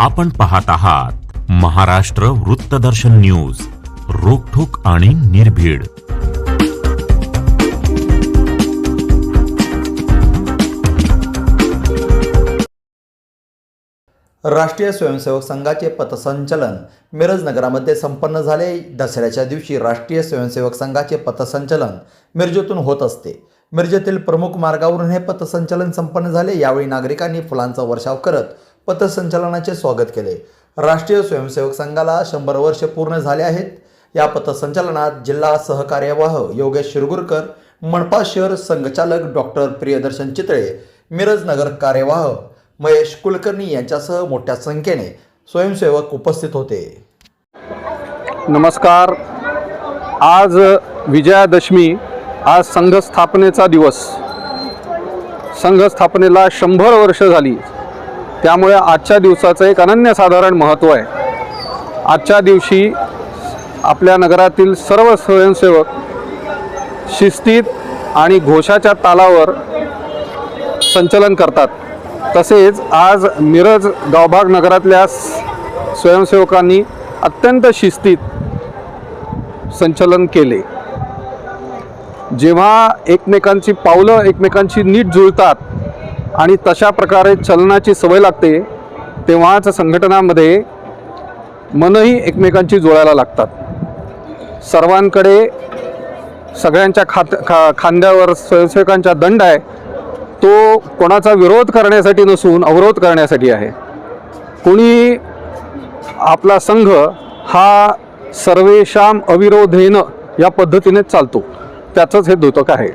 आपण पाहत आहात महाराष्ट्र वृत्तदर्शन न्यूज रोखोक आणि निर्भीड. राष्ट्रीय स्वयंसेवक संघाचे पथसंचलन मिरज नगरामध्ये संपन्न झाले. दसऱ्याच्या दिवशी राष्ट्रीय स्वयंसेवक संघाचे पथसंचलन मिरजेतून होत असते. मिरजेतील प्रमुख मार्गावरून हे पथसंचलन संपन्न झाले. यावेळी नागरिकांनी फुलांचा वर्षाव करत पथसंचलनाचे स्वागत केले. राष्ट्रीय स्वयंसेवक संघाला शंभर वर्ष पूर्ण झाले आहेत. या पथसंचलनात जिल्हा सहकार्यवाह योगेश शिरगुरकर मनपा शहर संघचालक डॉक्टर प्रियदर्शन चितळे मिरज नगर कार्यवाह महेश कुलकर्णी यांच्यासह मोठ्या संख्येने स्वयंसेवक उपस्थित होते. नमस्कार. आज विजयादशमी आज संघ स्थापनेचा दिवस. संघ स्थापनेला शंभर वर्ष झाली. त्यामुळे आजच्या दिवसाचं एक अनन्यसाधारण महत्त्व आहे. आजच्या दिवशी आपल्या नगरातील सर्व स्वयंसेवक शिस्तीत आणि घोषाच्या तालावर संचलन करतात. तसेच आज मिरज गावभाग नगरातल्या स्वयंसेवकांनी अत्यंत शिस्तीत संचलन केले. जेव्हा एकमेकांची पावलं एकमेकांची नीट जुळतात आणि तशा प्रकारे चलनाची सवय लागते तेव्हाच संघटनामध्ये मनही एकमेकांची जुळायला लागतात. सर्वांकडे सगळ्यांच्या खात खा खांद्यावर स्वयंसेवकांचा दंड आहे तो कोणाचा विरोध करण्यासाठी नसून अवरोध करण्यासाठी आहे. कोणी आपला संघ हा सर्वेशाम अविरोधेनं या पद्धतीनेच चालतो. त्याचंच हे द्योतक आहे.